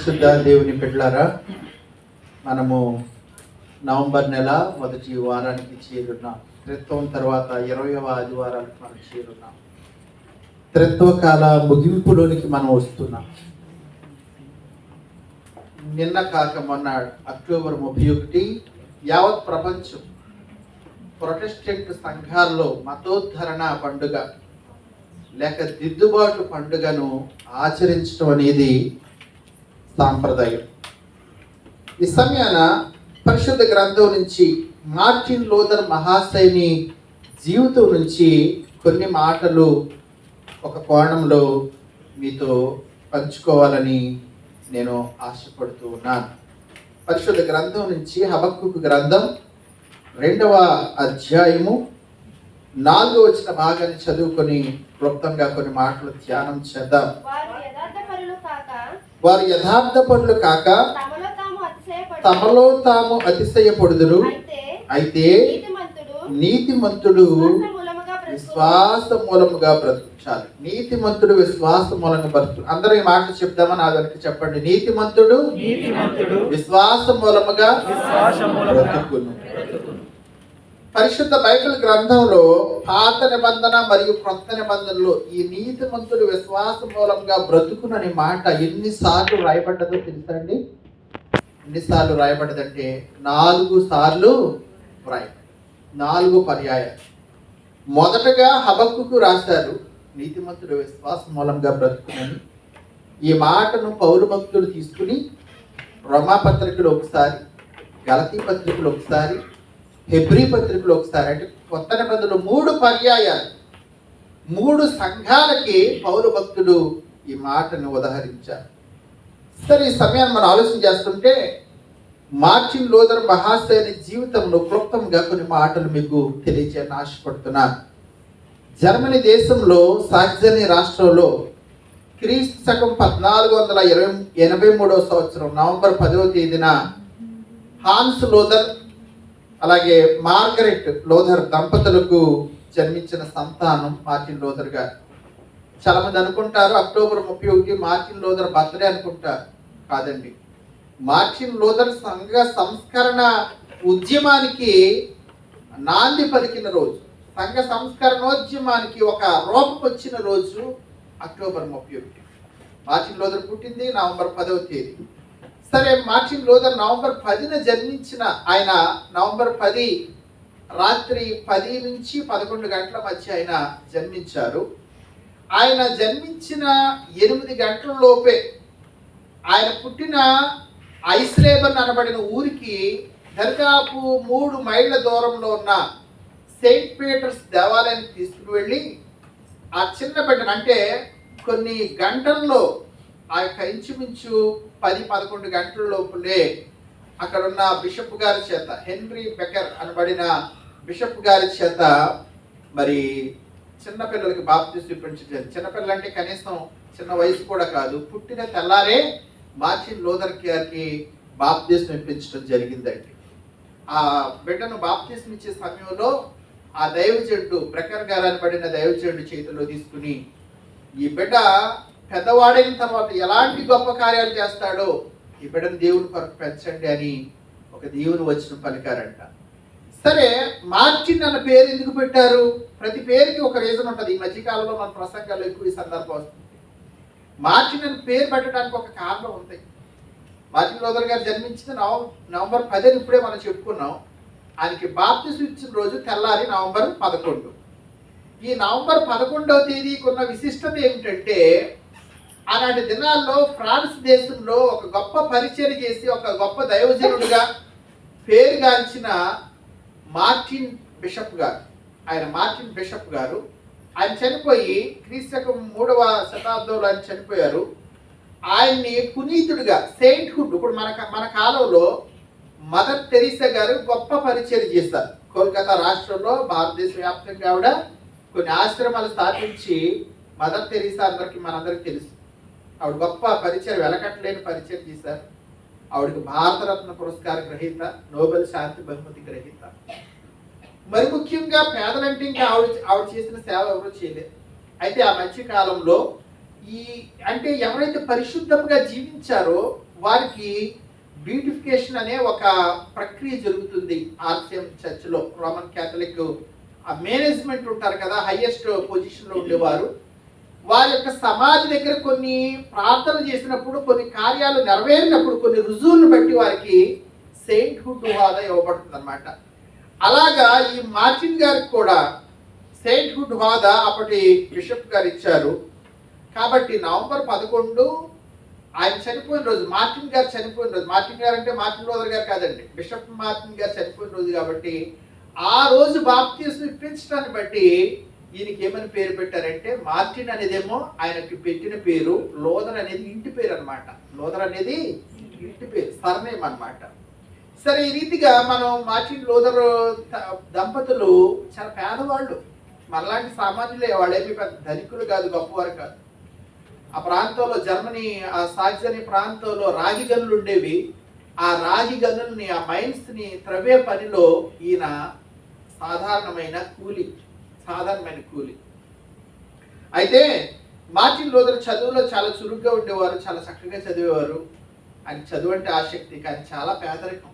పరిశుద్ధ దేవుని బిడ్డలారా మనము నవంబర్ నెల మొదటి వారానికి చేరున్నాం. త్రిత్వం తర్వాత ఇరవయవ ఆదివారానికి మనం చేరున్నాం. త్రిత్వకాల ముగింపులోనికి మనం వస్తున్నాం. నిన్న కాక మొన్న అక్టోబర్ ముప్పై ఒకటి యావత్ ప్రపంచం ప్రొటెస్టెంట్ సంఘాల్లో మతోద్ధరణ పండుగ లేక దిద్దుబాటు పండుగను ఆచరించడం అనేది సాంప్రదాయం. ఈ సమయాన పరిశుద్ధ గ్రంథం నుంచి మార్టిన్ లోదర్ మహాశైని జీవితం నుంచి కొన్ని మాటలు ఒక కోణంలో మీతో పంచుకోవాలని నేను ఆశపడుతూ ఉన్నాను. పరిశుద్ధ గ్రంథం నుంచి హబక్కు గ్రంథం రెండవ అధ్యాయము నాలుగో వచ్చిన భాగాన్ని చదువుకొని క్లుప్తంగా కొన్ని మాటలు ధ్యానం చేద్దాం. వారు యథార్థ పనులు కాక తమలో తాము అతిశయపడుదురు. అయితే అయితే నీతిమంతుడు విశ్వాస మూలముగా బ్రతుకు. విశ్వాస మూలముగా బ్రతుకుచాలి. నీతిమంతుడు విశ్వాస మూలంగా బ్రతుకు అందరూ ఈ మాటలు చెప్దామా? నా వెనక చెప్పండి. నీతిమంతుడు విశ్వాస మూలముగా బ్రతుకును. పరిశుద్ధ బైబిల్ గ్రంథంలో పాత నిబంధన మరియు క్రొత్త నిబంధనలో ఈ నీతిమంతుడు విశ్వాస మూలంగా బ్రతుకునని మాట ఎన్నిసార్లు రాయబడ్డదో తెలుసండి ఎన్నిసార్లు రాయబడ్డదంటే నాలుగు సార్లు రాయబడ్డది నాలుగు పర్యాయాలు. మొదటగా హబక్కుకు రాశారు నీతిమంతుడు విశ్వాస మూలంగా బ్రతుకునని. ఈ మాటను పౌరు భక్తుడు తీసుకుని రమాపత్రికలు ఒకసారి గలతీ పత్రికలు ఒకసారి హెబ్రి పత్రికలు ఒకసారి అంటే కొత్త నిబంధనలు మూడు పర్యాయాలు. మూడు సంఘాలకి పౌరు భక్తుడు ఈ మాటను ఉదహరించారు. సరే ఈ సమయాన్ని మనం ఆలోచన చేస్తుంటే మార్చిన్ లోదర్ మహాశైని జీవితంలో క్లుప్తంగా కొన్ని మాటలు మీకు తెలియచేయాలని ఆశపడుతున్నాను. జర్మనీ దేశంలో సాక్జనీ రాష్ట్రంలో క్రీస్తు శకం పద్నాలుగు వందల ఇరవై ఎనభై మూడవ సంవత్సరం నవంబర్ పదవ తేదీన హాన్స్ లోదర్ అలాగే మార్గరెట్ లోథర్ దంపతులకు జన్మించిన సంతానం మార్టిన్ లోథర్ గారు. చాలా మంది అనుకుంటారు అక్టోబర్ ముప్పై ఒకటి మార్టిన్ లోథర్ బర్త్డే అనుకుంటారు. కాదండి. మార్టిన్ లోథర్ సంఘ సంస్కరణ ఉద్యమానికి నాంది పలికిన రోజు సంఘ సంస్కరణోద్యమానికి ఒక రూపం వచ్చిన రోజు అక్టోబర్ ముప్పై ఒకటి. మార్టిన్ లోథర్ పుట్టింది నవంబర్ పదవ తేదీ. సరే మార్టిన్ లోథర్ నవంబర్ పదిన జన్మించిన ఆయన నవంబర్ పది రాత్రి పది నుంచి పదకొండు గంటల మధ్య ఆయన జన్మించారు. ఆయన జన్మించిన ఎనిమిది గంటల లోపే ఆయన పుట్టిన ఐస్లేబన్ అనబడిన ఊరికి దరిదాపు మూడు మైళ్ళ దూరంలో ఉన్న సెయింట్ పీటర్స్ దేవాలయానికి తీసుకుని వెళ్ళి ఆ చిన్న బిడ్డను అంటే కొన్ని గంటల్లో ఆ యొక్క ఇంచుమించు పది పదకొండు గంటల లోపులే అక్కడున్న బిషప్ గారి చేత హెన్రీ బెకర్ అనబడిన బిషప్ గారి చేత మరి చిన్నపిల్లలకి బాప్తీసు ఇప్పించారు చిన్నపిల్లలు అంటే కనీసం చిన్న వయసు కూడా కాదు. పుట్టిన తెల్లారే మార్చిన్ లోదర్ గారికి బాప్తీసం ఇప్పించడం జరిగిందండి. ఆ బిడ్డను బాప్తీసం ఇచ్చే సమయంలో ఆ దైవజనుడు ప్రకర్ గారు అనబడిన దైవజనుడు చేతిలో తీసుకుని ఈ బిడ్డ పెద్దవాడైన తర్వాత ఎలాంటి గొప్ప కార్యాలు చేస్తాడో ఈ బిడ్డను దేవుని కొరకు పెంచండి అని ఒక దేవుని వచ్చిన పలికారంట. సరే మార్చిన్ అన్న పేరు ఎందుకు పెట్టారు? ప్రతి పేరుకి ఒక రీజన్ ఉంటుంది. ఈ మధ్యకాలంలో మన ప్రసంగాల్లో ఎక్కువ ఈ సందర్భం వస్తుంది. మార్చిన్ అన్న పేరు పెట్టడానికి ఒక కారణం ఉంది మార్చిన్ లోదర్ గారు జన్మించిన నవ నవంబర్ పదిని ఇప్పుడే మనం చెప్పుకున్నాం. ఆయనకి బాప్తిసం ఇచ్చిన రోజు తెల్లారి నవంబర్ పదకొండు. ఈ నవంబర్ పదకొండవ తేదీకి ఉన్న విశిష్టత ఏమిటంటే అలాంటి దినాల్లో ఫ్రాన్స్ దేశంలో ఒక గొప్ప పరిచయం చేసి ఒక గొప్ప దైవజనుడిగా పేరుగాంచిన మార్టిన్ బిషప్ గారు. ఆయన మార్టిన్ బిషప్ గారు. ఆయన చనిపోయి క్రీస్తకం మూడవ శతాబ్దంలో ఆయన చనిపోయారు. ఆయన్ని పునీతుడిగా సెయింట్హుడ్ ఇప్పుడు మన మన కాలంలో మదర్ తెరీసా గారు గొప్ప పరిచయం చేస్తారు కోల్కతా రాష్ట్రంలో భారతదేశ వ్యాప్తంగా ఆవిడ కొన్ని ఆశ్రమాలు స్థాపించి మదర్ తెరీసా అందరికీ మనందరికి తెలుసు. ఆవిడ గొప్ప పరిచయం వెలకట్టలేని పరిచయం చేశారు ఆవిడకి భారతరత్న పురస్కార గ్రహీత నోబెల్ శాంతి బహుమతి గ్రహీత. మరి ముఖ్యంగా పేదలంటే ఇంకా ఆవిడ ఆవిడ చేసిన సేవ ఎవరు చేయలేదు. అయితే ఆ మధ్య కాలంలో ఈ అంటే ఎవరైతే పరిశుద్ధంగా జీవించారో వారికి బ్యూటిఫికేషన్ అనే ఒక ప్రక్రియ జరుగుతుంది ఆర్సిఎం చర్చ్లో. రోమన్ క్యాథలిక్ ఆ మేనేజ్మెంట్ ఉంటారు కదా హైయెస్ట్ పొజిషన్లో ఉండేవారు. వారి యొక్క సమాధి దగ్గర కొన్ని ప్రార్థన చేసినప్పుడు కొన్ని కార్యాలు నెరవేరినప్పుడు కొన్ని రుజువులను బట్టి వారికి సెయింట్హుడ్ హోదా ఇవ్వబడుతుంది అనమాట అలాగా ఈ మార్టిన్ గారికి కూడా సెయింట్హుడ్ హోదా అప్పటి బిషప్ గారు ఇచ్చారు. కాబట్టి నవంబర్ పదకొండు ఆయన చనిపోయిన రోజు మార్టిన్ గారు చనిపోయిన రోజు మార్టిన్ గారు అంటే మార్టిన్ లోదర్ గారు కాదండి బిషప్ మార్టిన్ గారు చనిపోయిన రోజు కాబట్టి ఆ రోజు బాప్తీసం ఇప్పించడాన్ని బట్టి ఈయనకి ఏమని పేరు పెట్టారంటే మార్టిన్ అనేదేమో ఆయనకి పెట్టిన పేరు లోదర్ అనేది ఇంటి పేరు అనమాట లోదర్ అనేది ఇంటి పేరు సర్నేమ్ అనమాట సరే ఈ రీతిగా మనం మార్టిన్ లోదర్ ద- దంపతులు చాలా పేదవాళ్ళు. మనలాంటి సామాన్యులే వాళ్ళేమి పెద్ద ధనికులు కాదు గొప్పవారు కాదు. ఆ ప్రాంతంలో జర్మనీ ఆ సాక్సనీ ప్రాంతంలో రాగి గనులు ఉండేవి. ఆ రాగి గనుల్ని ఆ మైన్స్ని త్రవ్వే పనిలో ఈయన సాధారణమైన కూలి. సాధారణమైన కూలి. అయితే మార్టిన్ లోదర్ చదువులో చాలా చురుగ్గా ఉండేవారు చాలా చక్కగా చదివేవారు. ఆయన చదువు అంటే ఆసక్తి కానీ చాలా పేదరికం.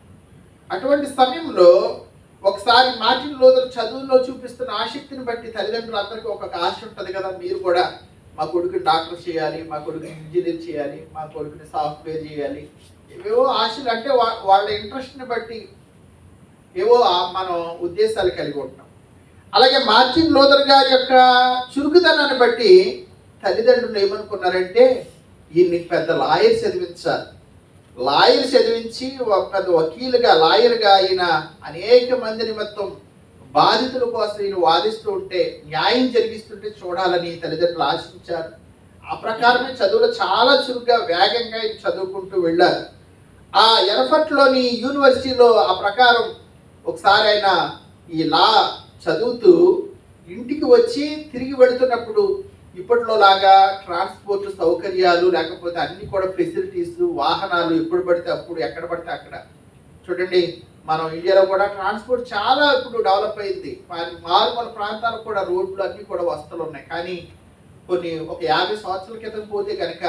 అటువంటి సమయంలో ఒకసారి మార్టిన్ లోదర్ చదువులో చూపిస్తున్న ఆసక్తిని బట్టి తల్లిదండ్రులు అందరికీ ఒక్కొక్క ఆశ ఉంటుంది కదా మీరు కూడా మా కొడుకుని డాక్టర్ చేయాలి మా కొడుకుని ఇంజనీర్ చేయాలి మా కొడుకుని సాఫ్ట్వేర్ చేయాలి. ఏవేవో ఆశలు అంటే వా- వాళ్ళ ఇంట్రెస్ట్ని బట్టి ఏవో మనం ఉద్దేశాలు కలిగి ఉంటాం అలాగే మార్చిన్ లోదర్ గారి యొక్క చురుకుదనాన్ని బట్టి తల్లిదండ్రులు ఏమనుకున్నారంటే ఈయన్ని పెద్ద లాయర్ చదివించాలి. లాయర్ చదివించి ఒక పెద్ద వకీలుగా లాయర్గా ఆయన అనేక మంది నిమిత్తం బాధితుల కోసం ఈయన వాదిస్తూ ఉంటే న్యాయం జరిగిస్తుంటే చూడాలని తల్లిదండ్రులు ఆశించారు. ఆ ప్రకారమే చదువులో చాలా చురుగ్గా వేగంగా చదువుకుంటూ వెళ్ళారు. ఆ ఎరఫట్లోని యూనివర్సిటీలో ఆ ప్రకారం ఒకసారి ఆయన ఈ లా చదువుతూ ఇంటికి వచ్చి తిరిగి వెళుతున్నప్పుడు ఇప్పట్లో లాగా ట్రాన్స్పోర్ట్ సౌకర్యాలు లేకపోతే అన్ని కూడా ఫెసిలిటీస్ వాహనాలు ఎప్పుడు పడితే అప్పుడు ఎక్కడ పడితే అక్కడ. చూడండి మనం ఇండియాలో కూడా ట్రాన్స్పోర్ట్ చాలా ఇప్పుడు డెవలప్ అయింది. మారుమూల ప్రాంతాలకు కూడా రోడ్లు అన్నీ కూడా వస్తువులు ఉన్నాయి. కానీ కొన్ని ఒక యాభై సంవత్సరాల క్రితం పోతే కనుక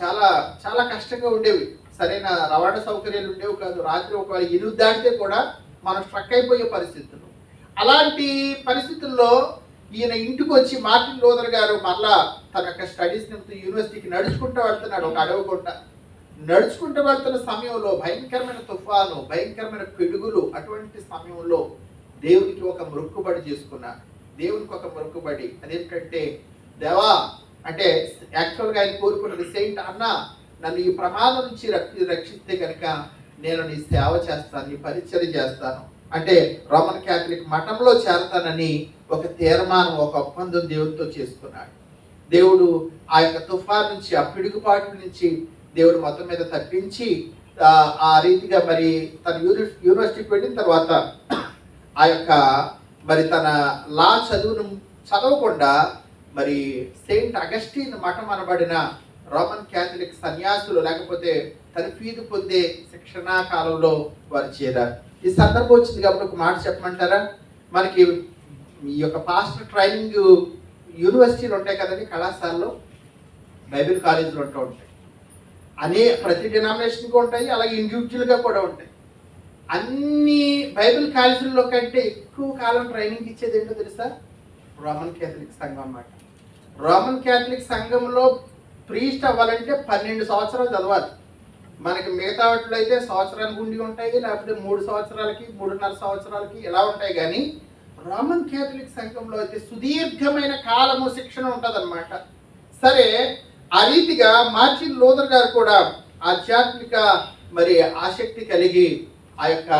చాలా చాలా కష్టంగా ఉండేవి. సరైన రవాణా సౌకర్యాలు ఉండేవి కాదు. రాత్రి ఒకవేళ ఎనిమిది దాటితే కూడా మనం స్ట్రక్ అయిపోయే పరిస్థితులు. అలాంటి పరిస్థితుల్లో ఈయన ఇంటికి వచ్చి మార్టిన్ లోదర్ గారు మరలా తన యొక్క స్టడీస్ నిమిత్తం యూనివర్సిటీకి నడుచుకుంటూ వెళ్తున్నాడు ఒక అడవి నడుచుకుంటూ వెళ్తున్న సమయంలో భయంకరమైన తుఫాను భయంకరమైన పిడుగులు అటువంటి సమయంలో దేవునికి ఒక మొక్కుబడి చేసుకున్నాడు. దేవునికి ఒక మొక్కుబడి. అదేంటంటే దేవా అంటే యాక్చువల్గా ఆయన కోరుకున్నది సెయింట్ అన్న నన్ను ఈ ప్రమాదం నుంచి రక్షి రక్షిస్తే కనుక నేను నీ సేవ చేస్తాను నీ పరిచయం చేస్తాను. అంటే రోమన్ క్యాథలిక్ మఠంలో చేరతానని ఒక తీర్మానం ఒక ఒప్పందం దేవుడితో చేసుకున్నాడు. దేవుడు ఆ యొక్క తుఫాన్ నుంచి ఆ పిడుగుపాటు నుంచి దేవుడు మొత్తం మీద తప్పించి ఆ, రీతిగా మరి తన యూని యూనివర్సిటీకి వెళ్ళిన తర్వాత ఆ యొక్క మరి తన లా చదువును చదవకుండా మరి సెయింట్ అగస్టిన్ మఠం అనబడిన రోమన్ క్యాథలిక్ సన్యాసులు లేకపోతే తర్ఫీదు పొందే శిక్షణా కాలంలో వారు చేరారు. ఈ సందర్భం వచ్చింది కాబట్టి ఒక మాట చెప్పమంటారా? మనకి ఈ యొక్క పాస్టర్ ట్రైనింగ్ యూనివర్సిటీలు ఉంటాయి కదండి కళాశాలలో బైబిల్ కాలేజీలు ఉంటూ ఉంటాయి. అనే ప్రతి డినామినేషన్గా ఉంటాయి అలాగే ఇండివిజువల్గా కూడా ఉంటాయి. అన్ని బైబిల్ కాలేజీల్లో కంటే ఎక్కువ కాలం ట్రైనింగ్ ఇచ్చేది ఏంటో తెలుసా? రోమన్ క్యాథలిక్ సంఘం అన్నమాట. రోమన్ క్యాథలిక్ సంఘంలో ప్రీస్ట్ అవ్వాలంటే పన్నెండు సంవత్సరాలు చదవాలి. మనకి మిగతా వాటిలో అయితే సంవత్సరానికి ఉండి ఉంటాయి లేకపోతే మూడు సంవత్సరాలకి మూడున్నర సంవత్సరాలకి ఇలా ఉంటాయి. కానీ రోమన్ క్యాథలిక్ సంఘంలో అయితే సుదీర్ఘమైన కాలము శిక్షణ ఉంటుందన్నమాట. సరే ఆ రీతిగా మార్చిన్ లోదర్ గారు కూడా ఆధ్యాత్మిక మరి ఆసక్తి కలిగి ఆ యొక్క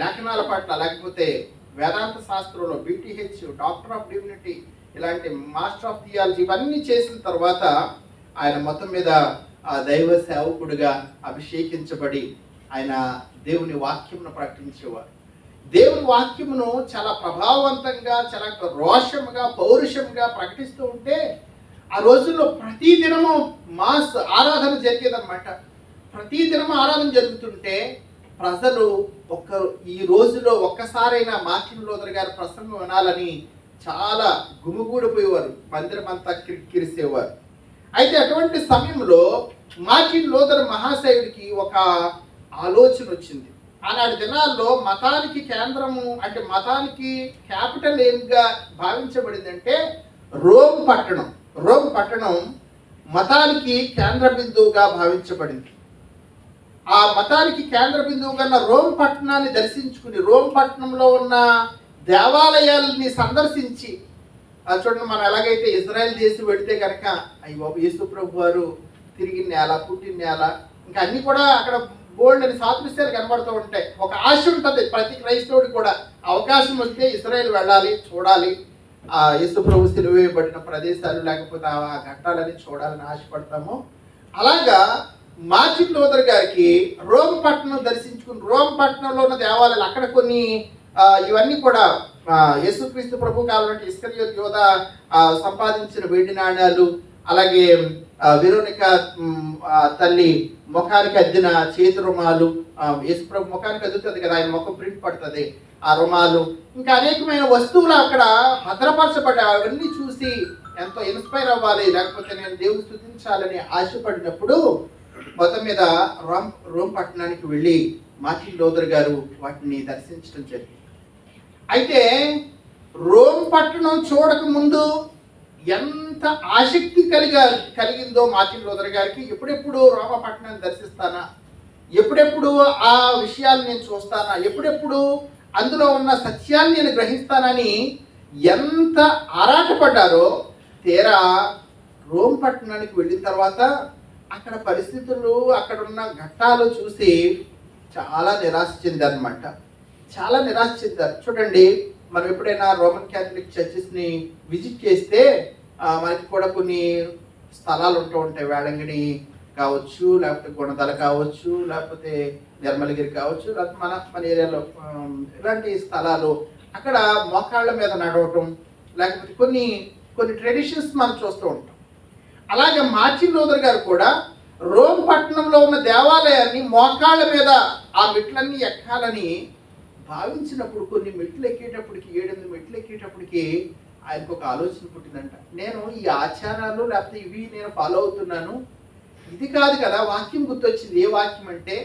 లేఖనాల పట్ల లేకపోతే వేదాంత శాస్త్రంలో బీటీహెచ్ డాక్టర్ ఆఫ్ డివినిటీ ఇలాంటి మాస్టర్ ఆఫ్ థియాలజీ ఇవన్నీ చేసిన తర్వాత ఆయన మొత్తం మీద ఆ దైవ సేవకుడిగా అభిషేకించబడి ఆయన దేవుని వాక్యమును ప్రకటించేవారు. దేవుని వాక్యమును చాలా ప్రభావవంతంగా చాలా రోషముగా పౌరుషంగా ప్రకటిస్తూ ఉంటే ఆ రోజుల్లో ప్రతి దినము మాస్ ఆరాధన జరిగేదన్నమాట. ప్రతి దినము ఆరాధన జరుగుతుంటే ప్రజలు ఒక్క ఈ రోజులో ఒక్కసారైనా మార్టిన్ లోదర్ గారి ప్రసంగం వినాలని చాలా గుమిగూడిపోయేవారు. మందిరం అంతా కిరిసేవారు అయితే అటువంటి సమయంలో మార్టిన్ లోదర్ మహాశయుడికి ఒక ఆలోచన వచ్చింది. ఆనాటి దినాల్లో మతానికి కేంద్రము అంటే మతానికి క్యాపిటల్ ఏమిగా భావించబడిందంటే రోమ్ పట్టణం. రోమ్ పట్టణం మతానికి కేంద్ర బిందువుగా భావించబడింది. ఆ మతానికి కేంద్ర బిందువు కన్నా రోమ్ పట్టణాన్ని దర్శించుకుని రోమ్ పట్టణంలో ఉన్న దేవాలయాల్ని సందర్శించి అది చూడండి మనం ఎలాగైతే ఇజ్రాయెల్ దేశం పెడితే కనుక అయ్యి బాబు యేసు ప్రభు వారు తిరిగి నేల పుట్టిన నేల ఇంకా అన్ని కూడా అక్కడ బోల్డ్ అని సాదృశ్యాలు కనబడుతూ ఉంటాయి. ఒక ఆశ ఉంటుంది ప్రతి క్రైస్తవుడు కూడా. అవకాశం వస్తే ఇజ్రాయెల్ వెళ్ళాలి చూడాలి. ఆ యేసు ప్రభు సిలువేయబడిన ప్రదేశాలు లేకపోతే ఆ ఘట్టాలని చూడాలని ఆశపడతాము. అలాగా మార్చిన్ లోదర్ గారికి రోమ్ పట్టణం దర్శించుకుని రోమ్ పట్టణంలో ఉన్న దేవాలయాలు అక్కడ కొన్ని ఇవన్నీ కూడా యేసుక్రీస్తు ప్రభు కాలం ఇస్కరియోత్ యోధ సంపాదించిన వెండి నాణ్యాలు అలాగే ఆ, వెరోనిక తల్లి ముఖానికి అద్దిన చేతి రుమాలు ఆ, యేసు ప్రభు ముఖానికి అద్దుతుంది కదా ఆయన ముఖం ప్రింట్ పడుతుంది ఆ రుమాలు. ఇంకా అనేకమైన వస్తువులు అక్కడ భద్రపరచబడ్డాయి అవన్నీ చూసి ఎంతో ఇన్స్పైర్ అవ్వాలి. లేకపోతే నేను దేవుని స్థుతించాలని ఆశపడినప్పుడు మొత్తం మీద రోమ్ రోమ్ పట్టణానికి వెళ్ళి మార్టిన్ లోదర్ గారు వాటిని దర్శించడం జరిగింది. అయితే రోమ్ పట్టణం చూడకముందు ఎంత ఆసక్తి కలిగా కలిగిందో మార్టిన్ లూథర్ గారికి ఎప్పుడెప్పుడు రోమ పట్టణాన్ని దర్శిస్తానా? ఎప్పుడెప్పుడు ఆ విషయాలు నేను చూస్తానా? ఎప్పుడెప్పుడు అందులో ఉన్న సత్యాన్ని నేను గ్రహిస్తానని ఎంత ఆరాటపడ్డారో తీరా రోమ్ పట్టణానికి వెళ్ళిన తర్వాత అక్కడ పరిస్థితులు అక్కడ ఉన్న ఘట్టాలు చూసి చాలా నిరాశ చెందారనమాట చాలా నిరాశ చెందారు. చూడండి మనం ఎప్పుడైనా రోమన్ క్యాథలిక్ చర్చెస్ని విజిట్ చేస్తే మనకి కూడా కొన్ని స్థలాలు ఉంటూ ఉంటాయి. వేడంగిని కావచ్చు లేకపోతే గుణదల కావచ్చు లేకపోతే నిర్మలగిరి కావచ్చు లేకపోతే మన మన ఏరియాలో ఇలాంటి స్థలాలు అక్కడ మోకాళ్ళ మీద నడవటం లేకపోతే కొన్ని కొన్ని ట్రెడిషన్స్ మనం చూస్తూ ఉంటాం. అలాగే మార్చిన్ లోదర్ గారు కూడా రోమ్ పట్టణంలో ఉన్న దేవాలయాన్ని మోకాళ్ళ మీద ఆ మెట్లన్నీ ఎక్కాలని భావించినప్పుడు కొన్ని మెట్లు ఎక్కేటప్పటికి ఏడెనిమిది మెట్లు ఎక్కేటప్పటికి ఆయనకు ఒక ఆలోచన పుట్టిందంట. నేను ఈ ఆచారాలు లేకపోతే ఇవి నేను ఫాలో అవుతున్నాను. ఇది కాదు కదా వాక్యం గుర్తొచ్చింది. ఏ వాక్యం అంటే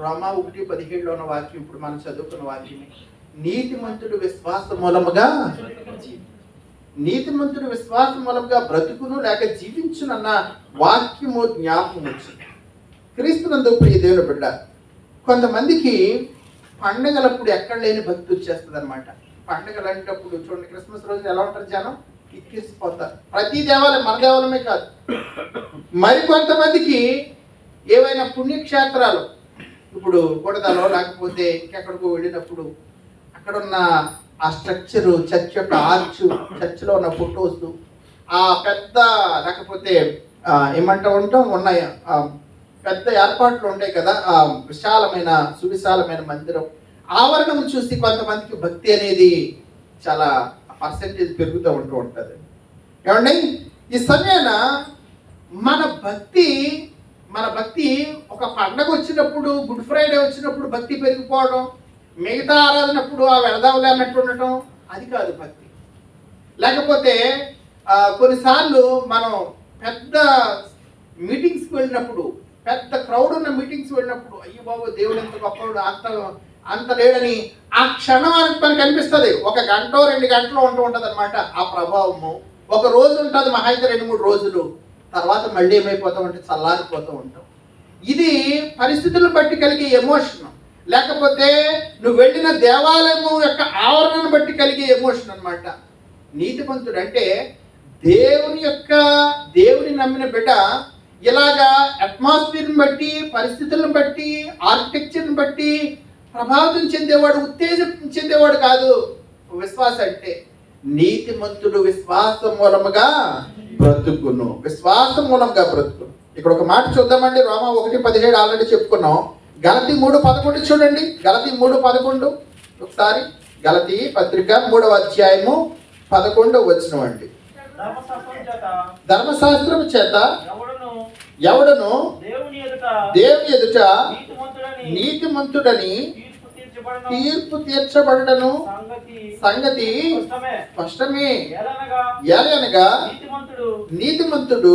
రోమా ఒకటి పదిహేడులో ఉన్న వాక్యం ఇప్పుడు మనం చదువుకున్న వాక్యమే. నీతిమంతుడు విశ్వాస మూలముగా నీతిమంతుడు విశ్వాస మూలంగా బ్రతుకును లేక జీవించునన్న వాక్యము జ్ఞాపకం వచ్చింది. క్రీస్తునందు ప్రియ దేవుని బిడ్డ కొంతమందికి పండగలప్పుడు ఎక్కడ లేని భక్తి వచ్చేస్తుంది అనమాట పండగలు అంటప్పుడు చూడండి క్రిస్మస్ రోజు ఎలా ఉంటారు జనం? ఎక్కిసిపోతారు ప్రతి దేవాలయం మన దేవాలయమే కాదు. మరి కొంతమందికి ఏవైనా పుణ్యక్షేత్రాలు ఇప్పుడు బుడదలో లేకపోతే ఇంకెక్కడికో వెళ్ళినప్పుడు అక్కడ ఉన్న ఆ స్ట్రక్చరు చర్చ్ యొక్క ఆర్చ్ చర్చ్లో ఉన్న ఫొటోస్ ఆ పెద్ద లేకపోతే ఆ, ఏమంటా ఉంటాం ఉన్నాయా పెద్ద ఏర్పాట్లు ఉంటాయి కదా ఆ విశాలమైన సువిశాలమైన మందిరం. ఆవరణం చూసి కొంతమందికి భక్తి అనేది చాలా పర్సెంటేజ్ పెరుగుతూ ఉంటూ ఉంటుంది. ఏమండి? ఈ సమయాన మన భక్తి మన భక్తి ఒక పండగ వచ్చినప్పుడు గుడ్ ఫ్రైడే వచ్చినప్పుడు భక్తి పెరిగిపోవడం మిగతా ఆరాధనప్పుడు ఆ వెళదావులే అన్నట్టు ఉండటం అది కాదు భక్తి. లేకపోతే కొన్నిసార్లు మనం పెద్ద మీటింగ్స్కి వెళ్ళినప్పుడు పెద్ద క్రౌడ్ ఉన్న మీటింగ్స్ వెళ్ళినప్పుడు అయ్యో బాబు దేవుడు ఎంత గొప్పవాడు అంత అంత లేడని ఆ క్షణం మనకి మనకు కనిపిస్తుంది ఒక గంట రెండు గంటలు ఉంటూ ఉంటుంది అనమాట ఆ ప్రభావము. ఒక రోజు ఉంటుంది మహా అయితే రెండు మూడు రోజులు. తర్వాత మళ్ళీ ఏమైపోతాం అంటే చల్లారిపోతూ ఉంటాం. ఇది పరిస్థితులను బట్టి కలిగే ఎమోషన్ లేకపోతే నువ్వు వెళ్ళిన దేవాలయము యొక్క ఆవరణను బట్టి కలిగే ఎమోషన్ అన్నమాట. నీతిమంతుడు అంటే దేవుని యొక్క దేవుని నమ్మిన బిడ్డ ఇలాగా అట్మాస్ఫియర్ని బట్టి పరిస్థితులను బట్టి ఆర్కిటెక్చర్ని బట్టి ప్రభావితం చెందేవాడు ఉత్తేజం చెందేవాడు కాదు. విశ్వాస అంటే నీతిమంతుడు విశ్వాస మూలముగా బ్రతుకును. విశ్వాస మూలంగా బ్రతుకును. ఇక్కడ ఒక మాట చూద్దామండి. రోమా ఒకటి పదిహేడు ఆల్రెడీ చెప్పుకున్నాం. గలతి మూడు పదకొండు చూడండి. గలతి మూడు పదకొండు. ఒకసారి గలతి పత్రిక మూడవ అధ్యాయము పదకొండు వచ్చిన అండి. ధర్మశాస్త్రం చేత ధర్మశాస్త్రం చేత ఎవడును? దేవుని ఎదుట దేవుని ఎదుట నీతిమంతుడని నీతిమంతుడని తీర్పు తీర్చబడను. తీర్పు తీర్చబడను సంగతి సంగతి స్పష్టమే. ఏలనగా నీతిమంతుడు నీతిమంతుడు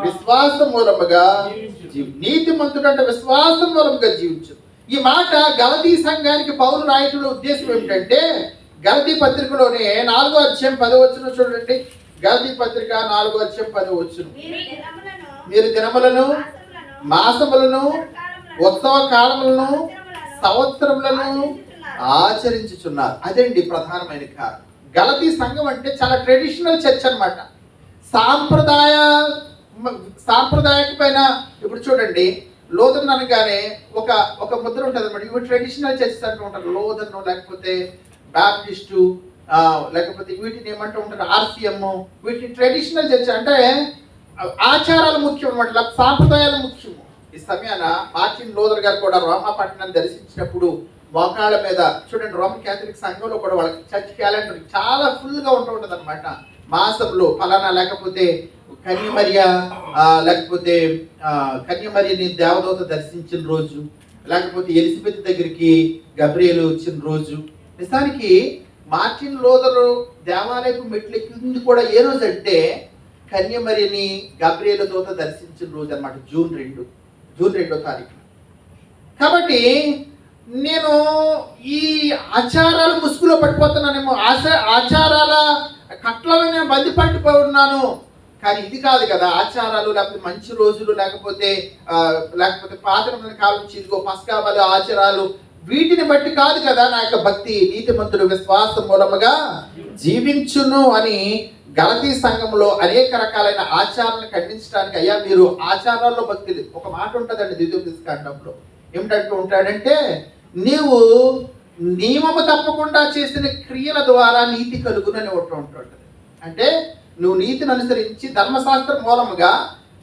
విశ్వాస మూలముగా జీవి- నీతిమంతుడు అంటే విశ్వాస మూలముగా జీవించు. ఈ మాట గలతీ సంఘానికి పౌరు రాయటుల ఉద్దేశం ఏమిటంటే గలతీ పత్రికలోనే నాలుగో అధ్యాయం పదవచ్చును చూడండి. గలతీ పత్రిక నాలుగో అధ్యాయం పదవచ్చును మీరు దినములను మాసములను ఉత్సవ కాలములను సంవత్సరములను ఆచరించుచున్నారు. అదండి ప్రధానమైన కారణం. గలతీ సంఘం అంటే చాలా ట్రెడిషనల్ చర్చ్ అన్నమాట. సాంప్రదాయ సాంప్రదాయకమైన ఇప్పుడు చూడండి లోదన్ అనగానే ఒక ఒక ముద్ర ఉంటుంది అనమాట ఇవి ట్రెడిషనల్ చర్చ్ అంటూ ఉంటారు. లోదన్ లేకపోతే బ్యాప్టిస్టు లేకపోతే వీటిని ఏమంటూ ఉంటారు? ఆర్సిఎం వీటిని ట్రెడిషనల్ చర్చ్ అంటే ఆచారాలు ముఖ్యం అనమాట లేకపోతే సాంప్రదాయాలు ముఖ్యము. ఈ సమయాన మార్టిన్ లోదర్ గారు కూడా రోమాపట్నం దర్శించినప్పుడు మోకాళ్ళ మీద చూడండి రోమన్ క్యాథలిక్ సంఘంలో కూడా వాళ్ళకి చర్చ్ క్యాలెండర్ చాలా ఫుల్గా ఉంటూ ఉంటుంది అనమాట మాసంలో ఫలానా లేకపోతే కన్యమర్య లేకపోతే ఆ, కన్యమర్యని దేవదూత దర్శించిన రోజు లేకపోతే ఎలిజబెత్ దగ్గరికి గబ్రియలు వచ్చిన రోజు. నిజానికి మార్టిన్ లోదరు దేవాలయపు మెట్లెక్కింది కూడా ఏ రోజు అంటే కన్యమరిని గబ్రియల దూత దర్శించిన రోజు అన్నమాట జూన్ రెండు జూన్ రెండో తారీఖు. కాబట్టి నేను ఈ ఆచారాల ముసుగులో పడిపోతున్నానేమో ఆశ ఆచారాల కట్లలో నేను బంది పట్టుకున్నాను ఉన్నాను. కానీ ఇది కాదు కదా ఆచారాలు లేకపోతే మంచి రోజులు లేకపోతే లేకపోతే పాత కాలం నుంచి ఇదిగో ఆచారాలు వీటిని బట్టి కాదు కదా నా యొక్క భక్తి నీతిమంతుడు విశ్వాసం మూలముగా జీవించును అని గలతీ సంఘంలో అనేక రకాలైన ఆచారాలను ఖండించడానికి అయ్యా మీరు ఆచారాల్లో భక్తి ఒక మాట ఉంటుందండి ద్వితీయోపదేశకాండంలో ఏమిటంటూ ఉంటాడంటే నీవు నియమము తప్పకుండా చేసిన క్రియల ద్వారా నీతి కలుగునని ఒకటి ఉంటుంటుంది. అంటే నువ్వు నీతిని అనుసరించి ధర్మశాస్త్రం మూలముగా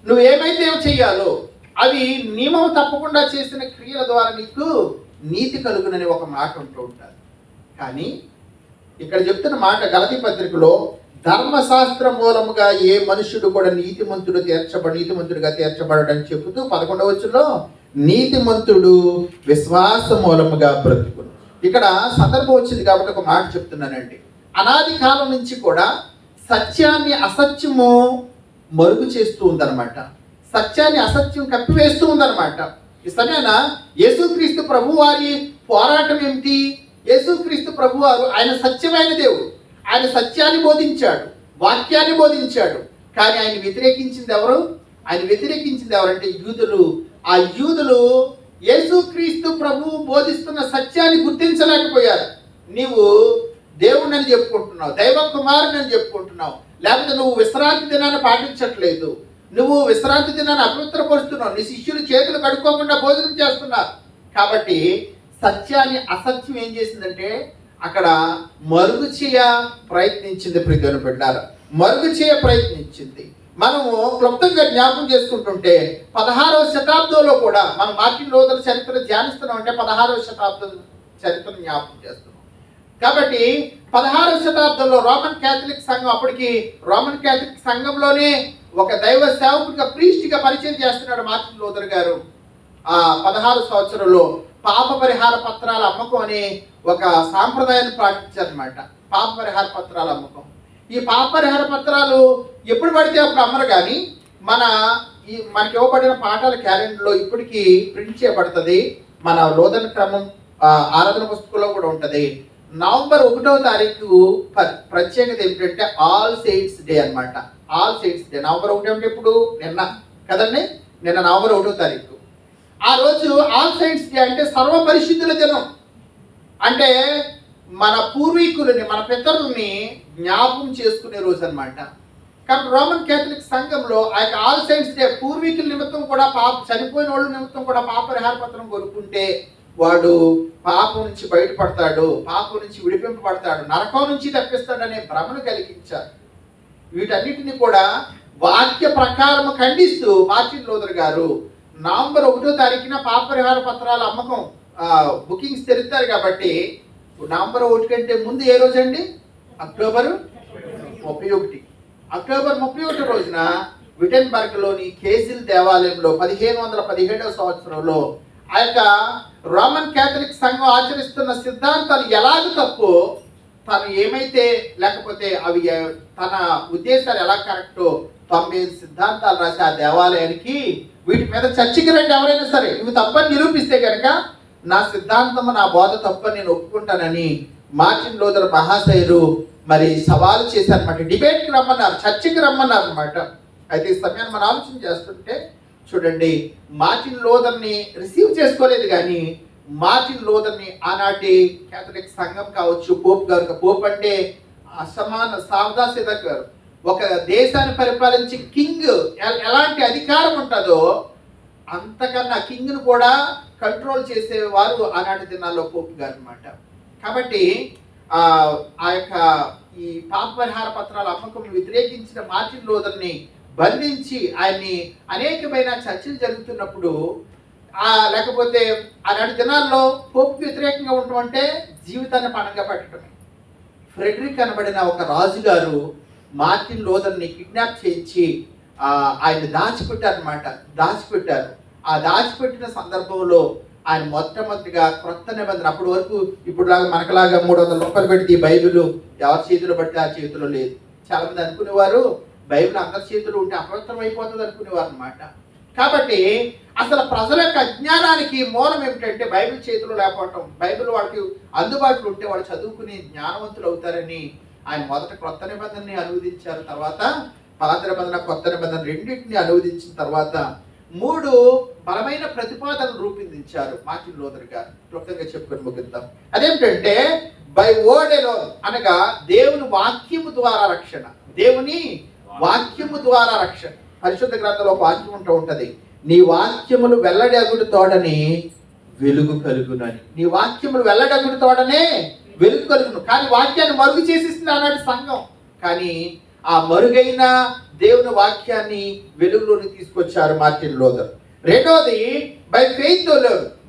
నువ్వు ఏమైతే చెయ్యాలో అవి నియమం తప్పకుండా చేసిన క్రియల ద్వారా నీకు నీతి కలుగునని ఒక మాట ఉంటూ ఉంటారు కానీ ఇక్కడ చెప్తున్న మాట గలతీ పత్రికలో ధర్మశాస్త్ర మూలముగా ఏ మనుషుడు కూడా నీతిమంతుడు తీర్చబడి నీతిమంతుడిగా తీర్చబడని చెబుతూ పదకొండవచ్చులో నీతిమంతుడు విశ్వాస మూలముగా బ్రతుకును. ఇక్కడ సందర్భం వచ్చింది కాబట్టి ఒక మాట చెప్తున్నానండి. అనాది కాలం నుంచి కూడా సత్యాన్ని అసత్యము మరుగు చేస్తూ ఉందన్నమాట. సత్యాన్ని అసత్యం కప్పివేస్తూ ఉందన్నమాట. ఈ సమయాన యేసుక్రీస్తు ప్రభు వారి పోరాటం ఏమిటి? యేసుక్రీస్తు ప్రభు వారు ఆయన సత్యమైన దేవుడు. ఆయన సత్యాన్ని బోధించాడు వాక్యాన్ని బోధించాడు. కానీ ఆయన వ్యతిరేకించింది ఎవరు? ఆయన వ్యతిరేకించింది ఎవరంటే యూదులు. ఆ యూదులు యేసుక్రీస్తు ప్రభు బోధిస్తున్న సత్యాన్ని గుర్తించలేకపోయారు. నీవు దేవుడిని చెప్పుకుంటున్నావు దైవ కుమారుని అని చెప్పుకుంటున్నావు. లేకపోతే నువ్వు విశ్రాంతి దినాన్ని పాటించట్లేదు. నువ్వు విశ్రాంతి దినాన్ని అపవిత్రపరుస్తున్నావు. నీ శిష్యులు చేతులు కడుక్కోకుండా భోజనం చేస్తున్నారు. కాబట్టి సత్యాన్ని అసత్యం ఏం చేసిందంటే అక్కడ మరుగు చేయ ప్రయత్నించింది ప్రియుని బిడ్డారు మరుగు చేయ ప్రయత్నించింది. మనము క్లుప్తంగా జ్ఞాపకం చేసుకుంటుంటే పదహారవ శతాబ్దంలో కూడా మనం మార్టిన్ లోదర్ చరిత్ర ధ్యానిస్తున్నాం అంటే పదహారవ శతాబ్దం చరిత్రను జ్ఞాపకం చేస్తున్నాం. కాబట్టి పదహారవ శతాబ్దంలో రోమన్ క్యాథలిక్ సంఘం అప్పటికి రోమన్ క్యాథలిక్ సంఘంలోనే ఒక దైవ సేవకుడిగా ప్రీస్టిగా పరిచయం చేస్తున్నాడు మార్టిన్ లోదర్ గారు. ఆ పదహారు సంవత్సరంలో పాప పరిహార పత్రాల అమ్మకం అనే ఒక సాంప్రదాయాన్ని పాటించారనమాట పాప పరిహార పత్రాల అమ్మకం ఈ పాప పరిహార పత్రాలు ఎప్పుడు పడితే అప్పుడు అమ్మరు కానీ మన ఈ మనకి ఇవ్వబడిన పాఠాల క్యాలెండర్లో ఇప్పటికీ ప్రింట్ చేయబడుతుంది. మన లోదన క్రమం ఆరాధన పుస్తకంలో కూడా ఉంటుంది. నవంబర్ ఒకటో తారీఖు ప్రత్యేకత ఏమిటంటే ఆల్ సెయిట్స్ డే అన్నమాట. ఆల్ సెయిట్స్ డే నవంబర్ ఒకటి అంటే ఇప్పుడు నిన్న. కదండి? నిన్న నవంబర్ ఒకటో తారీఖు. ఆ రోజు ఆల్ సైన్స్ డే అంటే సర్వ పరిశుద్ధుల దినం. అంటే మన పూర్వీకులని మన పితరుల్ని జ్ఞాపకం చేసుకునే రోజు అన్నమాట కాబట్టి రోమన్ కేథలిక్ సంఘంలో ఆ యొక్క ఆల్ సైన్స్ డే పూర్వీకుల నిమిత్తం కూడా పాప చనిపోయిన వాళ్ళ నిమిత్తం కూడా పాప పరిహార పత్రం కొనుక్కుంటే వాడు పాపం నుంచి బయటపడతాడు పాపం నుంచి విడిపింపబడతాడు నరకం నుంచి తప్పిస్తాడనే భ్రమను కలిగించారు. వీటన్నిటిని కూడా వాక్య ప్రకారం ఖండిస్తూ మార్టిన్ లోదర్ గారు నవంబర్ ఒకటో తారీఖున పాప పరిహార పత్రాల అమ్మకం బుకింగ్స్ తెరుస్తారు కాబట్టి నవంబర్ ఒకటి కంటే ముందు ఏ రోజు అండి? అక్టోబర్ ముప్పై ఒకటి. అక్టోబర్ ముప్పై ఒకటి రోజున విటెన్బర్గ్లోని కేజిల్ దేవాలయంలో పదిహేను వందల పదిహేడవ సంవత్సరంలో ఆ యొక్క రోమన్ క్యాథలిక్ సంఘం ఆచరిస్తున్న సిద్ధాంతాలు ఎలాగ తప్పు? తను ఏమైతే లేకపోతే అవి తన ఉద్దేశాలు ఎలా కరెక్టో తొంభై సిద్ధాంతాలు రాసి ఆ దేవాలయానికి వీటి మీద చర్చకి రండి ఎవరైనా సరే. ఇవి తప్పని నిరూపిస్తే కనుక నా సిద్ధాంతం నా బోధ తప్ప నేను ఒప్పుకుంటానని మార్టిన్ లోదర్ మహాశయులు మరి సవాలు చేశారనమాట డిబేట్కి రమ్మన్నారు చర్చకి రమ్మన్నారు అనమాట అయితే ఈ సమయాన్ని మనం ఆలోచన చేస్తుంటే చూడండి మార్టిన్ లోదర్ని రిసీవ్ చేసుకోలేదు కానీ మార్టిన్ లోదర్ని ఆనాటి కేథలిక్ సంఘం కావచ్చు పోప్ గారు పోప్ అంటే అసమాన సావదాసిద గారు. ఒక దేశాన్ని పరిపాలించే కింగ్ ఎలాంటి అధికారం ఉంటుందో అంతకన్నా కింగ్ను కూడా కంట్రోల్ చేసేవారు ఆనాటి దినాల్లో పోప్ గారు అనమాట కాబట్టి ఆ యొక్క ఈ పాప పరిహార పత్రాల అమ్మకం వ్యతిరేకించిన మార్టిన్ లోదర్ని బంధించి ఆయన్ని అనేకమైన చర్చలు జరుగుతున్నప్పుడు ఆ లేకపోతే ఆనాటి దినాల్లో పోపుకి వ్యతిరేకంగా ఉండటం అంటే జీవితాన్ని పణంగా పెట్టడమే. ఫ్రెడరిక్ అనబడిన ఒక రాజుగారు మార్టిన్ లోదర్ని కిడ్నాప్ చేయించి ఆయన దాచిపెట్టారనమాట దాచిపెట్టారు. ఆ దాచిపెట్టిన సందర్భంలో ఆయన మొట్టమొదటిగా క్రొత్త నిబంధన అప్పటి వరకు ఇప్పుడు లాగా మనకలాగా మూడు వందల రూపాయలు పెడితే ఈ బైబిల్ ఎవరి చేతిలో పడితే ఆ చేతిలో లేదు. చాలా మంది అనుకునేవారు బైబిల్ అందరి చేతిలో ఉంటే అపవిత్రం అయిపోతుంది అనుకునేవారు అనమాట కాబట్టి అసలు ప్రజల యొక్క అజ్ఞానానికి మూలం ఏమిటంటే బైబిల్ చేతిలో లేకపోవటం బైబిల్ వాళ్ళకి అందుబాటులో ఉంటే వాళ్ళు చదువుకుని జ్ఞానవంతులు అవుతారని ఆయన మొదట క్రొత్త నిబంధనని అనువదించారు. తర్వాత పాత నిబంధన కొత్త నిబంధన రెండింటిని అనువదించిన తర్వాత మూడు బలమైన ప్రతిపాదనలు రూపొందించారు మార్టిన్ లోదర్ గారు. క్లుప్తంగా చెప్పుకొని ముగిద్దాం. అదేమిటంటే బై ఓడెలో అనగా దేవుని వాక్యము ద్వారా రక్షణ. దేవుని వాక్యము ద్వారా రక్షణ. పరిశుద్ధ గ్రంథంలో వాక్యం ఉంటూ ఉంటుంది. నీ వాక్యములు వెల్లడగుడు తోడని వెలుగు కలుగునని. నీ వాక్యములు వెల్లడగుడు తోడనే వెలుగు కలుగును. కానీ వాక్యాన్ని మరుగు చేసేసింది ఆనాటి సంఘం. కానీ ఆ మరుగైన దేవుని వాక్యాన్ని వెలుగులోకి తీసుకొచ్చారు మార్టిన్ లోదర్ రెండోది బై ఫెయిత్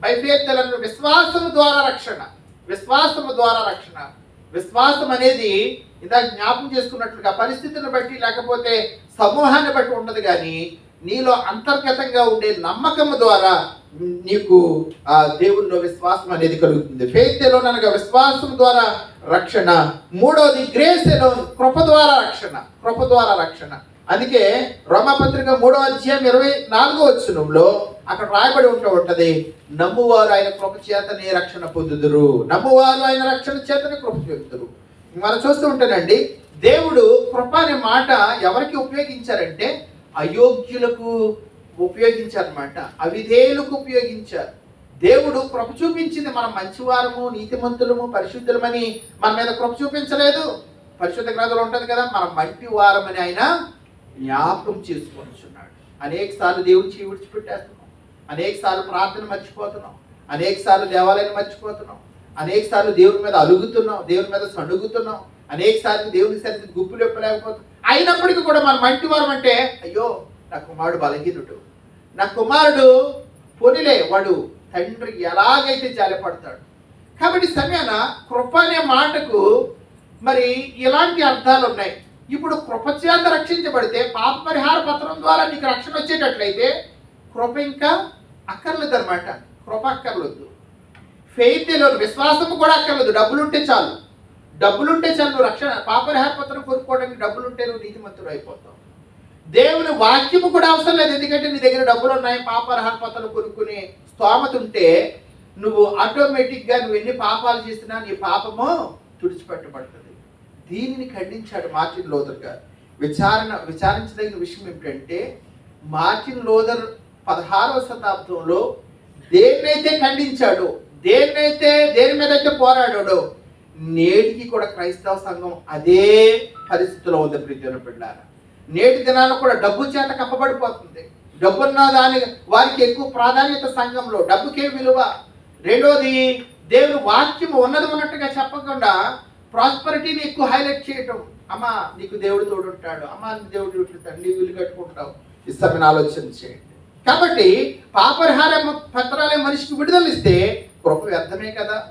బై ఫెయిత్ విశ్వాసము ద్వారా రక్షణ. విశ్వాసము ద్వారా రక్షణ. విశ్వాసం అనేది ఇందాక జ్ఞాపం చేసుకున్నట్లుగా పరిస్థితిని బట్టి లేకపోతే సమూహాన్ని బట్టి ఉండదు కానీ నీలో అంతర్గతంగా ఉండే నమ్మకం ద్వారా నీకు ఆ దేవుల్లో విశ్వాసం అనేది కలుగుతుంది. ఫెయిత్ అనగా విశ్వాసం ద్వారా రక్షణ. మూడవది గ్రేస్ ఎలోన్ కృప ద్వారా రక్షణ. కృప ద్వారా రక్షణ. అందుకే రోమపత్రిక మూడవ అధ్యాయం ఇరవై నాలుగో వచ్చినంలో అక్కడ రాయబడి ఉంటూ ఉంటది నమ్మువారు ఆయన కృప చేతనే రక్షణ పొందుదురు. నమ్మువారు ఆయన రక్షణ చేతనే కృప చెందుతురు మనం చూస్తూ ఉంటేనండి దేవుడు కృప అనే మాట ఎవరికి ఉపయోగించారంటే అయోగ్యులకు ఉపయోగించారన్నమాట. అవిధేయులకు ఉపయోగించారు. దేవుడు కృప చూపించింది మనం మంచివారము నీతిమంతులము పరిశుద్ధులమని మన మీద కృప చూపించలేదు. పరిశుద్ధ గ్రంథంలో ఉంటుంది కదా మనం మంటి వారమని ఆయన జ్ఞాపకం చేసుకొనిచున్నాడు. అనేక సార్లు దేవుడి చీ విడిచిపెట్టేస్తున్నాం. అనేక సార్లు ప్రార్థన మర్చిపోతున్నాం. అనేక సార్లు దేవాలయాన్ని మర్చిపోతున్నాం. అనేక సార్లు దేవుని మీద అలుగుతున్నాం దేవుని మీద సణుగుతున్నాం. అనేక సార్లు దేవుని సరిగ్గా గుప్పులు ఎప్పలేకపోతున్నాం అయినప్పటికీ కూడా మన మంటి వారం అంటే అయ్యో నా కుమారుడు బలహీనుడు. నా కుమారుడు పొనిలే వాడు తండ్రి ఎలాగైతే జాలిపడతాడు. కాబట్టి సమయాన కృప అనే మాటకు మరి ఇలాంటి అర్థాలు ఉన్నాయి. ఇప్పుడు కృపచేత రక్షించబడితే పాప పరిహార పత్రం ద్వారా నీకు రక్షణ వచ్చేటట్లయితే కృప ఇంకా అక్కర్లేదు అనమాట కృప అక్కర్లేదు ఫెయిత్లో విశ్వాసం కూడా అక్కర్లేదు డబ్బులుంటే చాలు. డబ్బులుంటే చాలు నువ్వు రక్షణ పాపరిహార పత్రం కొనుక్కోవడానికి డబ్బులుంటే నువ్వు నీతిమంతుడు అయిపోతావు. దేవుని వాక్యము కూడా అవసరం లేదు. ఎందుకంటే నీ దగ్గర డబ్బులు ఉన్నాయి పాపరిహార కొనుక్కునే స్తోమత ఉంటే నువ్వు ఆటోమేటిక్గా నువ్వు ఎన్ని పాపాలు చేసినా నీ పాపము తుడిచిపెట్టబడుతుంది. దీనిని ఖండించాడు మార్టిన్ లోదర్ గారు. విచారణ విచారించదగిన విషయం ఏమిటంటే మార్టిన్ లోదర్ పదహారవ శతాబ్దంలో దేన్నైతే ఖండించాడో దేన్నైతే దేని మీద అయితే పోరాడాడో నేటికి కూడా క్రైస్తవ సంఘం అదే పరిస్థితిలో ఉంది ప్రీతిని బిడ్డారా. నేటి దినాల్లో కూడా డబ్బు చేత కప్పబడిపోతుంది. డబ్బున్న దాని వారికి ఎక్కువ ప్రాధాన్యత సంఘంలో డబ్బుకే విలువ. రెండోది దేవుని వాక్యం ఉన్నది ఉన్నట్టుగా చెప్పకుండా ప్రాస్పరిటీని ఎక్కువ హైలైట్ చేయటం. అమ్మా నీకు దేవుడు తోడుంటాడు. అమ్మా దేవుడు ఉంటాడు నీ వీలు కట్టుకుంటావు ఇస్తామని ఆలోచన చేయండి. కాబట్టి పాపరిహార పత్రాలే మనిషికి విడుదల ఇస్తే కృప వ్యర్థమే కదా.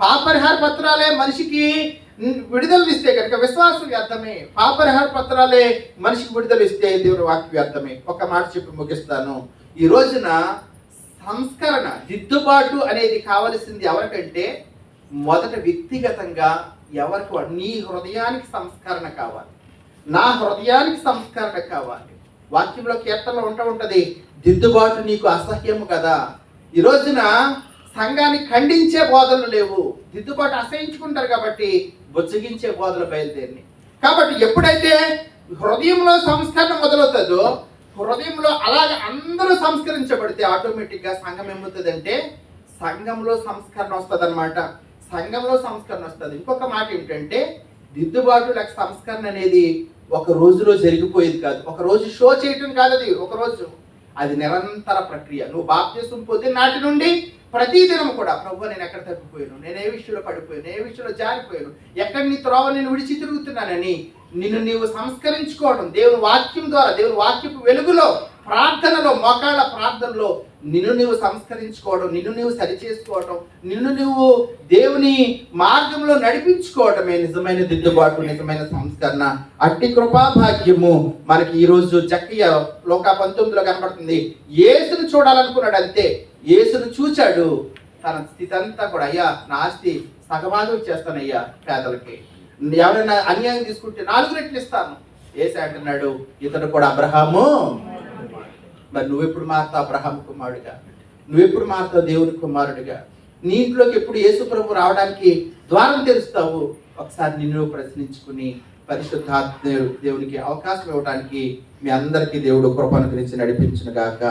పాపరిహార పత్రాలే మనిషికి విడుదల ఇస్తే కనుక విశ్వాసం వ్యర్థమే పాపరిహార పత్రాలే మనిషికి విడుదలిస్తే దేవుని వాక్యం వ్యర్థమే. ఒక మాట చెప్పి ముగిస్తాను. ఈ రోజున సంస్కరణ దిద్దుబాటు అనేది కావలసింది ఎవరికంటే మొదట వ్యక్తిగతంగా ఎవరికి నీ హృదయానికి సంస్కరణ కావాలి. నా హృదయానికి సంస్కరణ కావాలి. వాక్యంలో కీర్తనలో ఉంటూ ఉంటది దిద్దుబాటు నీకు అసహ్యము కదా. ఈ రోజున సంఘాన్ని ఖండించే బోధనలు లేవు. దిద్దుబాటు అసహించుకుంటారు కాబట్టి బుజ్జగించే బోధలు బయలుదేరి కాబట్టి ఎప్పుడైతే హృదయంలో సంస్కరణ మొదలవుతుందో హృదయంలో అలాగే అందరూ సంస్కరించబడితే ఆటోమేటిక్గా సంఘం ఏమవుతుందంటే సంఘంలో సంస్కరణ వస్తుంది సంఘంలో సంస్కరణ వస్తుంది. ఇంకొక మాట ఏమిటంటే దిద్దుబాటు లేక సంస్కరణ అనేది ఒక రోజులో జరిగిపోయేది కాదు. ఒక రోజు షో చేయటం కాదు అది. ఒక రోజు అది నిరంతర ప్రక్రియ. నువ్వు బాప్తీసం పొందిన నాటి నుండి ప్రతి దినం కూడా ప్రభు నేను ఎక్కడ తప్పిపోయాను? నేను ఏ విషయంలో పడిపోయాను? ఏ విషయంలో జారిపోయాను? ఎక్కడ నీ త్రోవ నేను విడిచి తిరుగుతున్నానని నిన్ను నీవు సంస్కరించుకోవడం దేవుని వాక్యం ద్వారా దేవుని వాక్యపు వెలుగులో ప్రార్థనలో మోకాళ్ళ ప్రార్థనలో నిన్ను నీవు సంస్కరించుకోవడం నిన్ను నువ్వు సరిచేసుకోవడం నిన్ను నువ్వు దేవుని మార్గంలో నడిపించుకోవడమే నిజమైన దిద్దుబాటు నిజమైన సంస్కరణ. అట్టి కృపాభాగ్యము మనకి ఈ రోజు జక్కయ్య లోక పంతొమ్మిదిలో కనబడుతుంది. ఏసును చూడాలనుకున్నాడు అంతే. ఏసును చూచాడు. తన స్థితి అంతా కూడా అయ్యా నా ఆస్తి సగభాగం చేస్తానయ్యా పేదలకి. ఎవరైనా అన్యాయం తీసుకుంటే నాలుగు రెట్లు ఇస్తాను. ఏసి అంటున్నాడు ఇతడు కూడా అబ్రహాము మరి నువ్వెప్పుడు మారుతావు అబ్రహాం కుమారుడిగా? నువ్వెప్పుడు మారుతావు దేవుని కుమారుడిగా? నీ ఇంట్లోకి ఎప్పుడు యేసు ప్రభు రావడానికి ద్వారం తెరుస్తావు? ఒకసారి నిన్ను ప్రశ్నించుకుని పరిశుద్ధాత్మ దేవునికి అవకాశం ఇవ్వడానికి మీ అందరికీ దేవుడు కృపను గురించి నడిపించిన గాక.